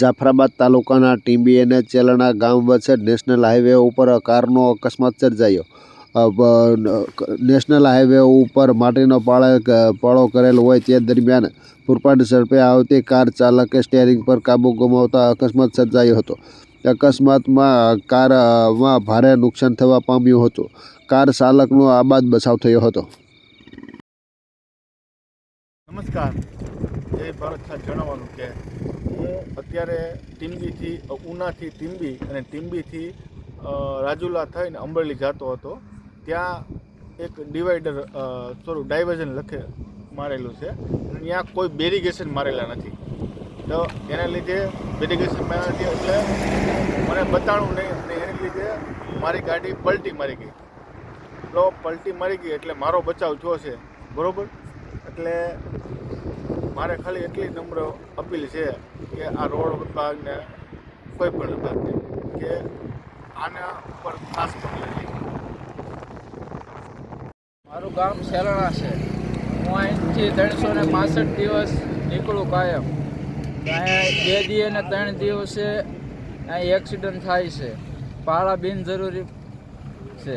જાફરાબાદ તાલુકાના ટીંબી અને ચેલણા ગામ વચ્ચે નેશનલ હાઈવે ઉપર કારનો અકસ્માત સર્જાયો. નેશનલ હાઈવે ઉપર માટીનો પાળે પાળો કરેલ હોય તે દરમિયાન પૂરપાટ ઝડપે આવતી કાર ચાલકે સ્ટેરિંગ પર કાબુ ગુમાવતા અકસ્માત સર્જાયો હતો. અકસ્માતમાં કારમાં ભારે નુકસાન થવા પામ્યું હતું. કાર ચાલકનો આબાદ બચાવ થયો હતો. નમસ્કાર. જય ભારત જણાવવાનું કે હું અત્યારે ટીમ્બીથી ઉનાથી ટીમ્બી અને ટીમ્બીથી રાજુલા થઈને અંબરલી જતો હતો. ત્યાં એક ડિવાઈડર થોડું ડાયવર્ઝન લખે, મારેલું છે. ત્યાં કોઈ બેરિગેશન મારેલા નથી. તો એના લીધે બેરિગેશન માર્યા નથી, એટલે મને બતાડું નહીં. અને એને લીધે મારી ગાડી પલટી મારી ગઈ. તો પલટી મારી ગઈ એટલે મારો બચાવ થયો છે. બરાબર? એટલે મારે ખાલી એટલી નમ્ર અપીલ છે કે આ રોડ વિભાગને કોઈ પણ વિભાગને કે આના ઉપર ખાસ મારું ગામ શેરણા છે. હું અહીંથી ત્રણસો ને પાસઠ દિવસ નીકળું કાયમ. બે દી અને ત્રણ દિવસે અહીં એક્સિડન્ટ થાય છે. પાળા બિનજરૂરી છે.